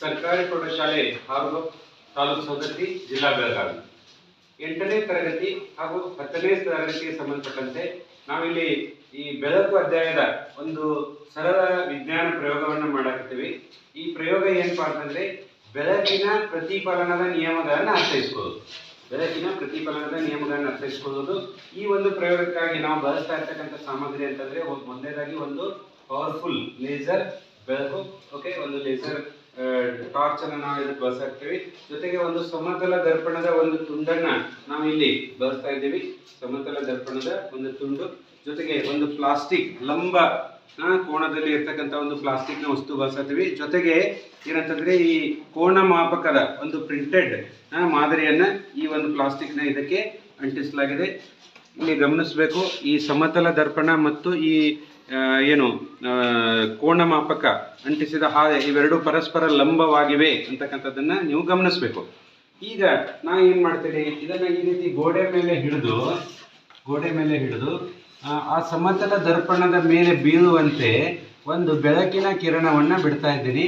ಸರ್ಕಾರಿ ಪ್ರೌಢಶಾಲೆ ಹಾಗೂ ತಾಲೂಕು ಸೌದತ್ತಿ ಜಿಲ್ಲಾ ಬೆಳಗಾವಿ. ಎಂಟನೇ ತರಗತಿ ಹಾಗೂ ಹತ್ತನೇ ತರಗತಿಗೆ ಸಂಬಂಧಪಟ್ಟಂತೆ ನಾವಿಲ್ಲಿ ಈ ಬೆಳಕು ಅಧ್ಯಾಯದ ಒಂದು ಸರಳ ವಿಜ್ಞಾನ ಪ್ರಯೋಗವನ್ನು ಮಾಡಾಕತ್ತೀವಿ. ಈ ಪ್ರಯೋಗ ಏನಪ್ಪಾ ಅಂತಂದ್ರೆ ಬೆಳಕಿನ ಪ್ರತಿಫಲನದ ನಿಯಮಗಳನ್ನು ಅರ್ಥೈಸ್ಕೊಳ್ಳೋದು. ಬೆಳಕಿನ ಪ್ರತಿಫಲನದ ನಿಯಮಗಳನ್ನು ಅರ್ಥೈಸ್ಕೊಳ್ಳೋದು. ಈ ಒಂದು ಪ್ರಯೋಗಕ್ಕಾಗಿ ನಾವು ಬಳಸ್ತಾ ಇರ್ತಕ್ಕಂಥ ಸಾಮಗ್ರಿ ಅಂತಂದ್ರೆ ಒಂದು ಮೊದಲನೇದಾಗಿ ಒಂದು ಪವರ್ಫುಲ್ ಲೇಸರ್ ಬೆಳಕು ಓಕೆ ಒಂದು ಲೇಸರ್ ಟಾರ್ಚ್ ಅನ್ನ ನಾವು ಇದಕ್ಕೆ ಬಳಸ್ತಾ ಇರ್ತೀವಿ ಜೊತೆಗೆ ಒಂದು ಸಮತಲ ದರ್ಪಣದ ಒಂದು ತುಂಡನ್ನ ನಾವು ಇಲ್ಲಿ ಬಳಸ್ತಾ ಇದ್ದೀವಿ. ಸಮತಲ ದರ್ಪಣದ ಒಂದು ತುಂಡು. ಜೊತೆಗೆ ಒಂದು ಪ್ಲಾಸ್ಟಿಕ್, ಲಂಬ ಕೋಣದಲ್ಲಿ ಇರ್ತಕ್ಕಂಥ ಒಂದು ಪ್ಲಾಸ್ಟಿಕ್ನ ವಸ್ತು ಬಳಸ್ತೀವಿ ಜೊತೆಗೆ ಏನಂತಂದ್ರೆ ಈ ಕೋಣ ಮಾಪಕದ ಒಂದು ಪ್ರಿಂಟೆಡ್ ಮಾದರಿಯನ್ನ ಈ ಒಂದು ಪ್ಲಾಸ್ಟಿಕ್ನ ಇದಕ್ಕೆ ಅಂಟಿಸಲಾಗಿದೆ. ಇಲ್ಲಿ ಗಮನಿಸಬೇಕು, ಈ ಸಮತಲ ದರ್ಪಣ ಮತ್ತು ಈ ಏನು ಕೋಣಮಾಪಕ ಕೋಣ ಮಾಪಕ ಅಂಟಿಸಿದ ಹಾಳೆ ಇವೆರಡು ಪರಸ್ಪರ ಲಂಬವಾಗಿವೆ ಅಂತಕ್ಕಂಥದ್ದನ್ನ ನೀವು ಗಮನಿಸಬೇಕು. ಈಗ ನಾ ಏನು ಮಾಡ್ತೀನಿ ಇದನ್ನ ಈ ರೀತಿ ಗೋಡೆ ಮೇಲೆ ಹಿಡಿದು ಗೋಡೆ ಮೇಲೆ ಹಿಡಿದು ಆ, ಸಮತಲ ದರ್ಪಣದ ಮೇಲೆ ಬೀಳುವಂತೆ ಒಂದು ಬೆಳಕಿನ ಕಿರಣವನ್ನು ಬಿಡ್ತಾ ಇದ್ದೀನಿ.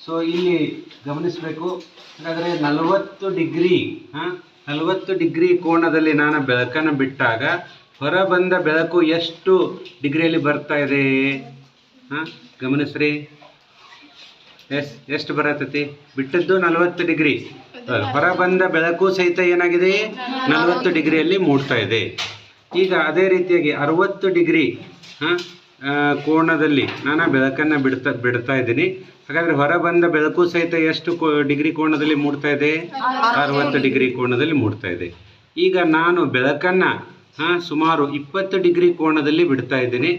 ಸೊ ಇಲ್ಲಿ ಗಮನಿಸಬೇಕು. ಹಾಗಾದ್ರೆ ನಲವತ್ತು ಡಿಗ್ರಿ ಹಾಂ ನಲವತ್ತು ಡಿಗ್ರಿ ಕೋಣದಲ್ಲಿ ನಾನು ಬೆಳಕನ್ನು ಬಿಟ್ಟಾಗ ಹೊರ ಬಂದ ಬೆಳಕು ಎಷ್ಟು ಡಿಗ್ರಿಯಲ್ಲಿ ಬರ್ತಾ ಇದೆ? ಹಾಂ? ಗಮನಿಸ್ರಿ. ಎಸ್ ಎಷ್ಟು ಬರತೈತಿ? ಬಿಟ್ಟದ್ದು ನಲವತ್ತು ಡಿಗ್ರಿ. ಹೊರ ಬಂದ ಬೆಳಕು ಸಹಿತ ಏನಾಗಿದೆ? ನಲವತ್ತು ಡಿಗ್ರಿಯಲ್ಲಿ ಮೂಡ್ತಾ ಇದೆ. ಈಗ ಅದೇ ರೀತಿಯಾಗಿ ಅರವತ್ತು ಡಿಗ್ರಿ ಹಾಂ? ಕೋಣದಲ್ಲಿ ನಾನು ಬೆಳಕನ್ನು ಬಿಡ್ತಾ ಬಿಡ್ತಾ ಇದ್ದೀನಿ. ಹಾಗಾದರೆ ಹೊರ ಬಂದ ಬೆಳಕು ಸಹಿತ ಎಷ್ಟು ಕೋ ಡಿಗ್ರಿ ಕೋಣದಲ್ಲಿ ಮೂಡ್ತಾ ಇದೆ? ಅರವತ್ತು. ಡಿಗ್ರಿ ಕೋಣದಲ್ಲಿ ಮೂಡ್ತಾ ಇದೆ. ಈಗ ನಾನು ಬೆಳಕನ್ನ ಸುಮಾರು ಇಪ್ಪತ್ತು ಡಿಗ್ರಿ ಕೋಣದಲ್ಲಿ ಬಿಡ್ತಾ ಇದ್ದೀನಿ.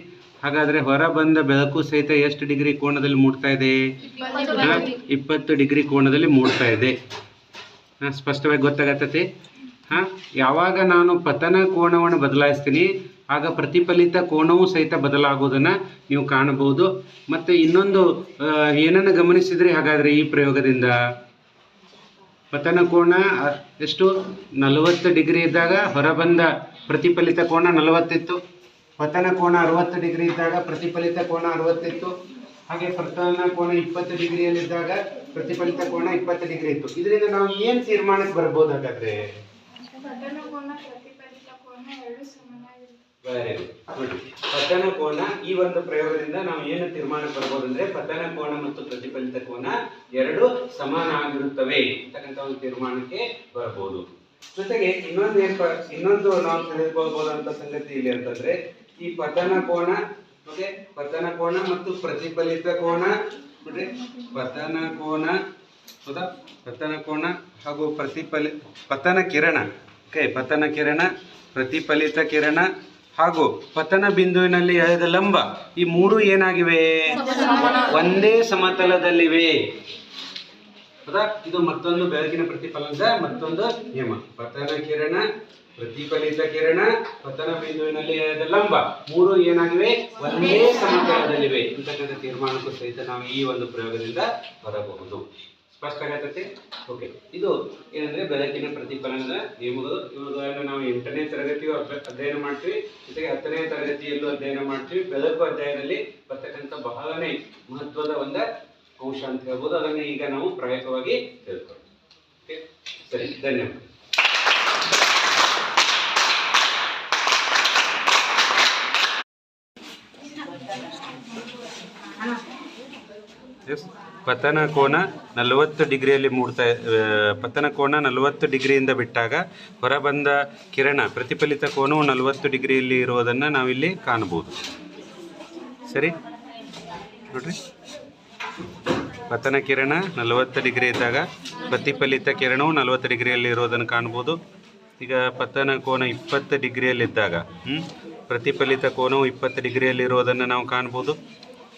ಹಾಗಾದ್ರೆ ಹೊರ ಬಂದ ಬೆಳಕು ಸಹಿತ ಎಷ್ಟು ಡಿಗ್ರಿ ಕೋಣದಲ್ಲಿ ಮೂಡ್ತಾ ಇದೆ? ಇಪ್ಪತ್ತು ಡಿಗ್ರಿ ಕೋಣದಲ್ಲಿ ಮೂಡ್ತಾ ಇದೆ. ಹಾಂ, ಸ್ಪಷ್ಟವಾಗಿ ಗೊತ್ತಾಗತ್ತೈತಿ? ಹಾಂ, ಯಾವಾಗ ನಾನು ಪತನ ಕೋಣವನ್ನು ಬದಲಾಯಿಸ್ತೀನಿ, ಆಗ ಪ್ರತಿಫಲಿತ ಕೋಣವೂ ಸಹಿತ ಬದಲಾಗುವುದನ್ನು ನೀವು ಕಾಣಬಹುದು. ಮತ್ತೆ ಇನ್ನೊಂದು ಏನನ್ನು ಗಮನಿಸಿದ್ರಿ ಹಾಗಾದ್ರೆ ಈ ಪ್ರಯೋಗದಿಂದ? ಪತನ ಕೋನ ಎಷ್ಟು? ನಲವತ್ತು ಡಿಗ್ರಿ ಇದ್ದಾಗ ಹೊರಬಂದ ಪ್ರತಿಫಲಿತ ಕೋನ ನಲವತ್ತಿತ್ತು. ಪತನ ಕೋನ ಅರವತ್ತು ಡಿಗ್ರಿ ಇದ್ದಾಗ ಪ್ರತಿಫಲಿತ ಕೋನ ಅರವತ್ತಿತ್ತು. ಹಾಗೆ ಪತನ ಕೋನ ಇಪ್ಪತ್ತು ಡಿಗ್ರಿಯಲ್ಲಿದ್ದಾಗ ಪ್ರತಿಫಲಿತ ಕೋನ ಇಪ್ಪತ್ತು ಡಿಗ್ರಿ ಇತ್ತು. ಇದರಿಂದ ನಾವು ಏನು ತೀರ್ಮಾನಕ್ಕೆ ಬರ್ಬೋದು ಹಾಗಾದ್ರೆ? ನೋಡಿ ಪತನ ಕೋನ ಈ ಒಂದು ಪ್ರಯೋಗದಿಂದ ನಾವು ಏನು ತೀರ್ಮಾನ ಬರ್ಬೋದು ಅಂದ್ರೆ ಪತನ ಕೋನ ಮತ್ತು ಪ್ರತಿಫಲಿತ ಕೋನ ಎರಡು ಸಮಾನ ಆಗಿರುತ್ತವೆ ಅಂತಕ್ಕಂಥ ಒಂದು ತೀರ್ಮಾನಕ್ಕೆ ಬರಬಹುದು ಜೊತೆಗೆ ಇನ್ನೊಂದು ಏನ್ ಇನ್ನೊಂದು ನಾವು ತಿಳಿದುಕೊಳ್ಬಹುದಂತ ಸಂಗತಿ ಇಲ್ಲಿ ಅಂತಂದ್ರೆ, ಈ ಪತನ ಕೋನ ಓಕೆ ಪತನ ಕೋನ ಮತ್ತು ಪ್ರತಿಫಲಿತ ಕೋನ ನೋಡ್ರಿ ಪತನ ಕೋನ ಹೌದಾ? ಪತನ ಕೋನ ಹಾಗೂ ಪ್ರತಿಫಲಿ, ಪತನ ಕಿರಣ, ಓಕೆ, ಪತನ ಕಿರಣ, ಪ್ರತಿಫಲಿತ ಕಿರಣ ಹಾಗೂ ಪತನ ಬಿಂದುವಿನಲ್ಲಿ ಎಳೆದ ಲಂಬ, ಈ ಮೂರು ಏನಾಗಿವೆ? ಒಂದೇ ಸಮತಲದಲ್ಲಿವೆ. ಇದು ಮತ್ತೊಂದು ಬೆಳಕಿನ ಪ್ರತಿಫಲನದ ಮತ್ತೊಂದು ನಿಯಮ. ಪತನ ಕಿರಣ, ಪ್ರತಿಫಲಿತ ಕಿರಣ, ಪತನ ಬಿಂದುವಿನಲ್ಲಿ ಎಳೆದ ಲಂಬ, ಮೂರು ಏನಾಗಿವೆ? ಒಂದೇ ಸಮತಲದಲ್ಲಿವೆ. ಅಂತಕ್ಕಂಥ ತೀರ್ಮಾನಕ್ಕೂ ಸಹಿತ ನಾವು ಈ ಒಂದು ಪ್ರಯೋಗದಿಂದ ಬರಬಹುದು. ಸ್ಪಷ್ಟ ಆಗತ್ತೆ ಓಕೆ ಇದು ಏನಂದ್ರೆ ಬೆಳಕಿನ ಪ್ರತಿಫಲನ ನಿಯಮಗಳು ಇವುಗಳನ್ನು ನಾವು ಎಂಟನೇ ತರಗತಿಯು ಅಧ್ಯಯನ ಮಾಡ್ತೀವಿ. ಜೊತೆಗೆ ಹತ್ತನೇ ತರಗತಿಯಲ್ಲೂ ಅಧ್ಯಯನ ಮಾಡ್ತೀವಿ. ಬೆಳಕು ಅಧ್ಯಾಯದಲ್ಲಿ ಬರ್ತಕ್ಕಂಥ ಬಹಳನೇ ಮಹತ್ವದ ಒಂದು ಅಂಶ ಅಂತ ಹೇಳ್ಬೋದು. ಅದನ್ನು ಈಗ ನಾವು ಪ್ರಾಯೋಗಿಕವಾಗಿ ತಿಳ್ಕೊಳ್ಳೋಣ ಓಕೆ ಸರಿ, ಧನ್ಯವಾದ ಎಸ್ ಪತನ ಕೋನ ನಲವತ್ತು ಡಿಗ್ರಿಯಲ್ಲಿ ಮೂಡ್ತಾ ಪತನ ಕೋನ ನಲವತ್ತು ಡಿಗ್ರಿಯಿಂದ ಬಿಟ್ಟಾಗ ಹೊರಬಂದ ಕಿರಣ, ಪ್ರತಿಫಲಿತ ಕೋನವು ನಲವತ್ತು ಡಿಗ್ರಿಯಲ್ಲಿ ಇರುವುದನ್ನು ನಾವಿಲ್ಲಿ ಕಾಣಬಹುದು. ಸರಿ? ನೋಡ್ರಿ. ಪತನ ಕಿರಣ ನಲವತ್ತು ಡಿಗ್ರಿ ಇದ್ದಾಗ ಪ್ರತಿಫಲಿತ ಕಿರಣವು ನಲವತ್ತು ಡಿಗ್ರಿಯಲ್ಲಿ ಇರೋದನ್ನು ಕಾಣ್ಬೋದು ಈಗ ಪತನ ಕೋನ ಇಪ್ಪತ್ತು ಡಿಗ್ರಿಯಲ್ಲಿದ್ದಾಗ ಹ್ಞೂ ಪ್ರತಿಫಲಿತ ಕೋನವು ಇಪ್ಪತ್ತು ಡಿಗ್ರಿಯಲ್ಲಿ ಇರೋದನ್ನು ನಾವು ಕಾಣ್ಬೋದು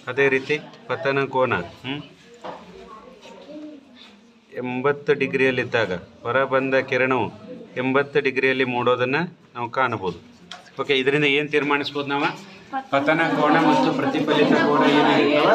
ಅದೇ ರೀತಿ ಪತನ ಕೋನ ಹ್ಮ್? ಎಂಬತ್ತು ಡಿಗ್ರಿಯಲ್ಲಿದ್ದಾಗ ಹೊರಬಂದ ಕಿರಣವು ಎಂಬತ್ತು ಡಿಗ್ರಿಯಲ್ಲಿ ಮೂಡೋದನ್ನು ನಾವು ಕಾಣಬಹುದು. ಓಕೆ ಇದರಿಂದ ಏನು ತೀರ್ಮಾನಿಸ್ಬೋದು ನಾವು? ಪತನ ಕೋಣ ಮತ್ತು ಪ್ರತಿಫಲಿತ ಕೋಣ ಏನಾಗಿರ್ತಾವ